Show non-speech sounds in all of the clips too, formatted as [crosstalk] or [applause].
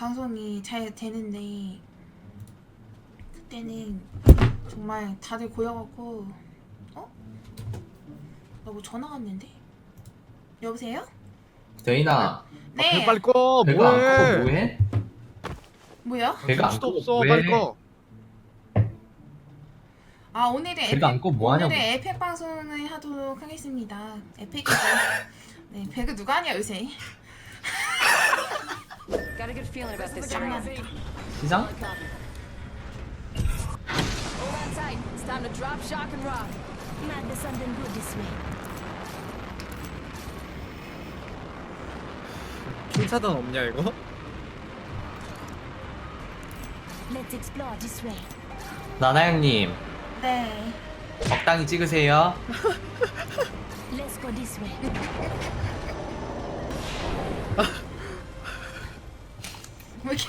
방송이 잘 되는데 그때는 정말 다들 고여갖고 어? 나 뭐 전화 왔는데? 여보세요? 대인아 네. 배 빨리 꺼 배가 안 뭐해 끄고 뭐해? 뭐야? 배가 안 수도 끄고 없어 왜? 빨리 꺼아 오늘은 배가 안꺼뭐 하냐고. 오늘은 에펙 방송을 하도록 하겠습니다. 에펙이죠. [laughs] 네, 배그 누가 하냐 요새. Got a good feeling about this. 짱나. 시장? Hold on tight. It's time to drop, shock, and rock. Might be something good this way. 킹차단 없냐 이거? Let's explore this way. 나나 형님 네. 적당히 찍으세요. Let's go this way.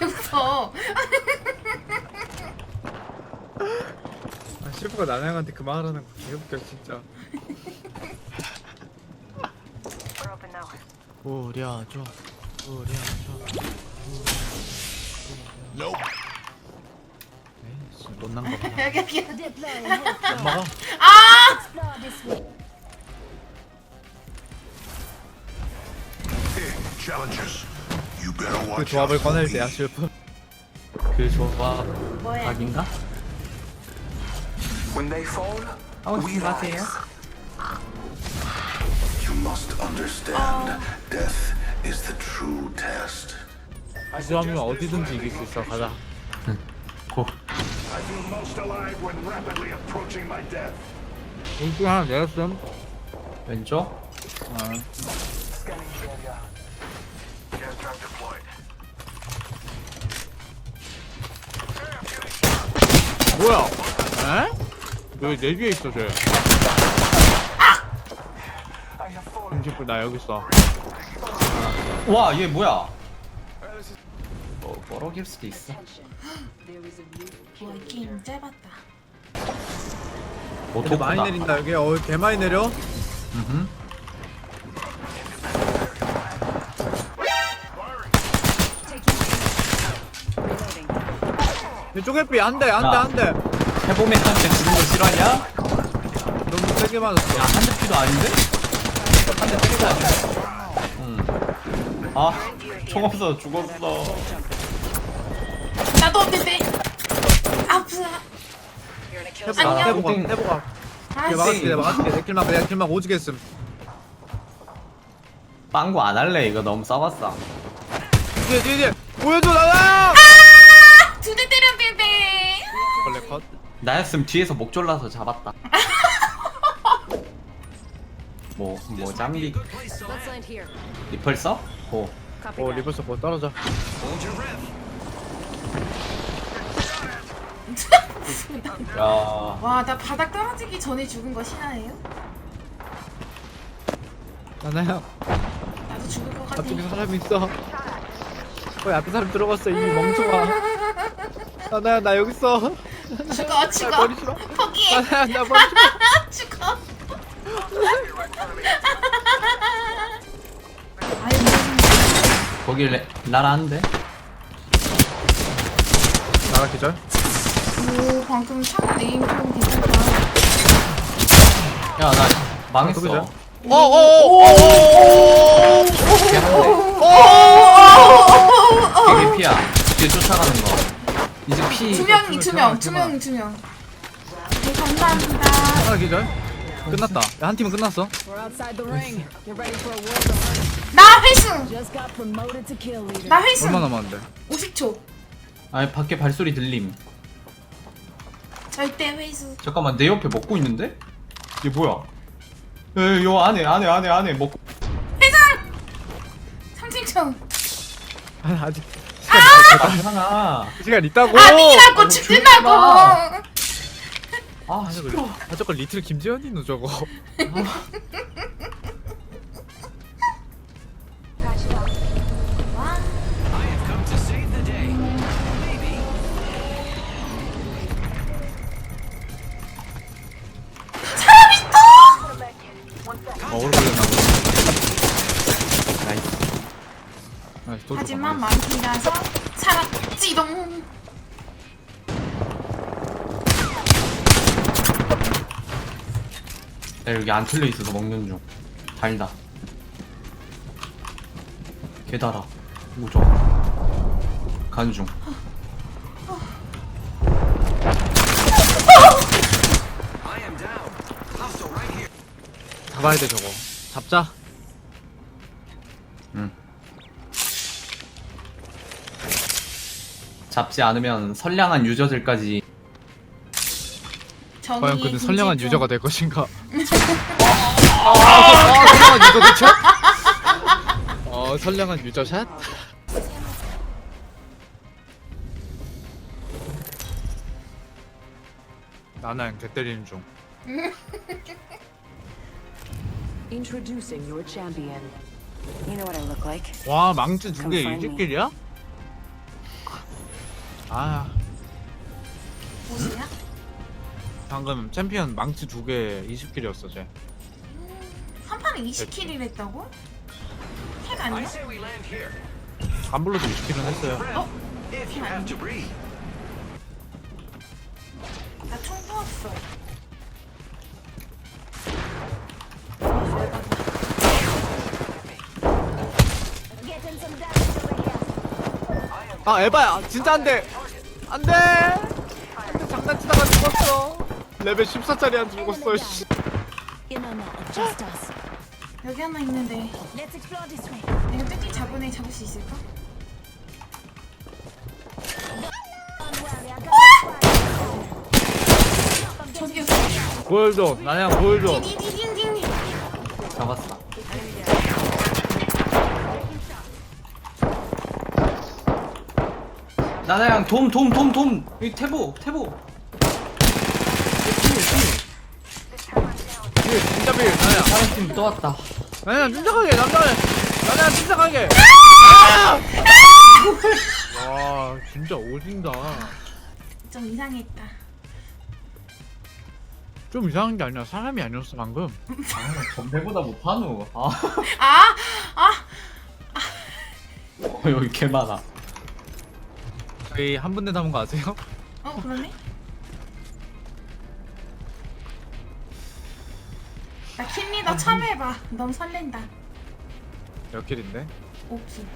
웃어? 아 실프가 나나형한테 그 말하는 거 개웃겨 진짜 우려줘 우려줘 에이 못난 거 봐. 여기 여기. Deploying health 엄마가 아! Explore this way. Challengers, you better 그 watch 조합을 out for 꺼낼 me. 때야 실프 그 조합 뭐야? 각인가? When they fall, 하고 we 싶은 거 하세요. rise. You must understand, death is the true test. 이 조합이면 어디든지 이길 수 있어 가자 고. I feel most alive when rapidly approaching my death. 공중 하나 내렸음 왼쪽? Scanning 뭐야 에? 여기 내 뒤에 있어 쟤. 김실프 나 여기 있어 와 얘 뭐야? 뭐 뻐럭일 수도 있어. 게임 짧았다. 뭐 근데 많이. 내린다 여기 어개 많이 내려 음 삐 안돼 안돼 야. 안돼 해보맨한테 지는 거 싫어하냐? 너무 세게 맞았어 야, 한대 피도 아닌데? 한대 때리도 아닌데? 응. 아, 총 없어, 죽었어. 나도 없는데. 아프다. 해보가 안녕. 해보가 땡. 해보가 아, 막아줄게 막아줄게 내 킬막 내가 킬막 오지게 했음 빵구 안 할래, 이거 너무 써봤어. 뒤에 뒤에 뒤에 보여줘 나나 컷 나였으면 뒤에서 목 졸라서 잡았다. [laughs] 뭐, 뭐, 장비, Let's land here. 리펄 써? 고. Copy 오 that. 리버스 뭐 떨어져 [laughs] 야, 와, 나 바닥 떨어지기 전에 죽은 거 싫어해요? 나나야 나도 죽을 것 같아. 앞쪽에 사람이 있어 거기 앞에 사람 들어갔어 이미 멍청아 나나야 나 여기 있어 죽어, 죽어. 머리 싫어 포기해. 나나야 나 머리 싫어 죽어. 거길 레- 날아는데? 나가 기절 오 방금 샤워 네임 좀 괜찮다. 야, 나 망했어. 그죠? 쫓아가는 거. 이제 피. 두 명이 두 명, 그만, 두 그만. 명, 두 명. 네 감사합니다. 하나 기절 끝났다 야, 한 팀은 끝났어 We're outside the ring. Get ready for a world of hurt. 나 회수, Just got promoted to kill leader. 나 회수. 얼마 남았는데 50초. 아니, 밖에 발소리 들림. 절대 회수. 잠깐만, 내 옆에 먹고 있는데? 얘 뭐야? 에, 요 안에, 안에, 안에, 안에 먹고. 회상. 30초. 아, 아직 아, 하나. 시간 있다고. 아니라고 아니, 죽는다고. 아, 아 저거 아 저거 리틀 김지현이 노 저거. 어 오래 걸렸나 보다. 나이스. 도주 하지만 만피라서 살았지동. 야 여기 안 틀려 있어서 먹는 중. 달다. 개달아. 무적 간중. 잡아야 돼 저거. 잡자 잡지 않으면 선량한 유저들까지 정의의 과연 그는 선량한 군주 유저가 될 것인가 [laughs] 아, 선량한 유저 대체? 어 선량한 유저 샷? 나는 개 때리는 중 Introducing your champion. You know what I look like? 와 망치 두개 Come find me. 20kil이야? 아 보시야? 방금 챔피언 망치 두 개 20kil이었어 쟤 한 판에 20킬을 했다고? 핵 아니야? 간불로도 20kil은 했어요 핵 아니야? 나총 here. 아 에바야 진짜 안돼 안돼 안돼 장난치다가 죽었어 레벨 14짜리 안 죽었어 씨. 여기 하나 있는데. 내가 뚜띠 잡은 애 잡을 수 있을까? 저기 있어. 보여줘 나냥 보여줘. 잡았어 나나양 돔 돔 돔 돔. 여기 태보 태보. 이게 진짜 빌 나야 다른 팀 또 왔다. 나야 진짜하게 남자야 나야 진짜하게 와 진짜 오진다. 좀 이상했다. 좀 이상한 게 아니라 사람이 아니었어 방금. 아 전배보다 못하노. 아 아! 아! 어, 여기 개 많아 저희 한 분대 남은 거 아세요? 어 그러네? 나 킬리더 참여해봐. 너무 설렌다. 몇 킬인데? 오키.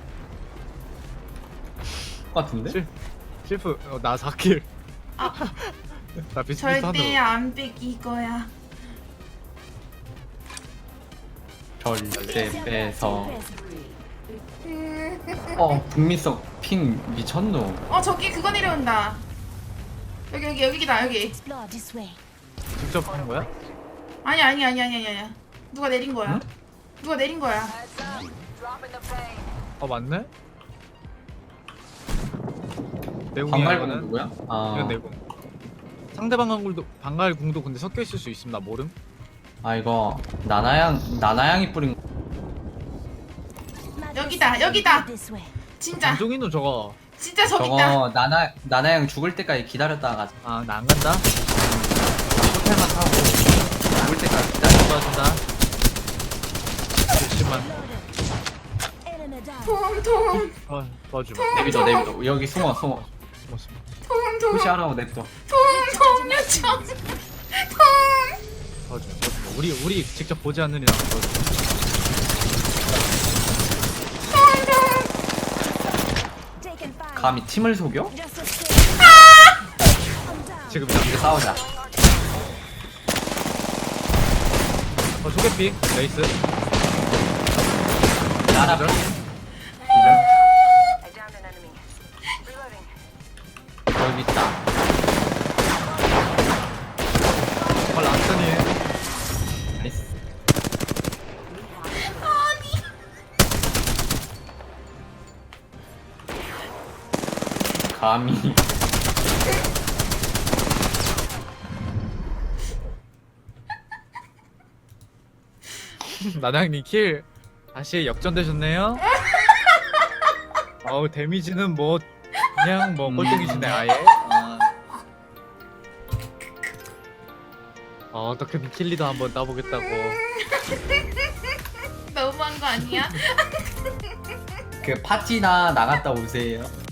똑같은데? 실, 실프 어, 나 4킬 아. [laughs] 나 비슷비슷하네 절대 안 뺏길 거야. 절대 빼서 어 북미석 핑 미쳤노 어 저기 그거 내려온다. 여기 여기 여기다 여기. Explore this way. 직접 한 거야? 아니 아니 아니 아니 아니 아니. 누가 내린 거야? 응? 누가 내린 거야? 어 맞네? 내공이야 방갈군 이거는? 누구야? 아, 이건 내공 상대방 강굴도 방갈궁도 근데 섞여 있을 수 있음 나 모름? 아 이거 나나양 나나양이 뿌린 거. 여기다, 여기다. 진짜 안종이노 저거 진짜 저기 있다. 저거 나나 나나양 죽을 때까지 기다렸다가. 아 나 안 간다? 호텔만 타고 죽을 때까지 기다려. 도와준다 70만 Enemy down. 톰톰 어, 도와주마 내비둬 내비둬 여기 숨어 숨어 숨었어 톰톰 푸시하라고 냅둬. 톰톰 요청. 톰. 도와주마 도와주마 우리 우리 직접 보지 않는 이상 도와주마 감히 팀을 속여? Down. 지금 이제 싸우자. 어 소개팅 레이스 나나 기절? 감히. [laughs] 나당님 킬 다시 역전되셨네요? [laughs] 어우 데미지는 뭐 그냥 뭐 꼴등이시네 아예. 아. 어, 어떻게든 킬리도 한번 따보겠다고. [laughs] 너무한 거 아니야? 그 파티나 나갔다 오세요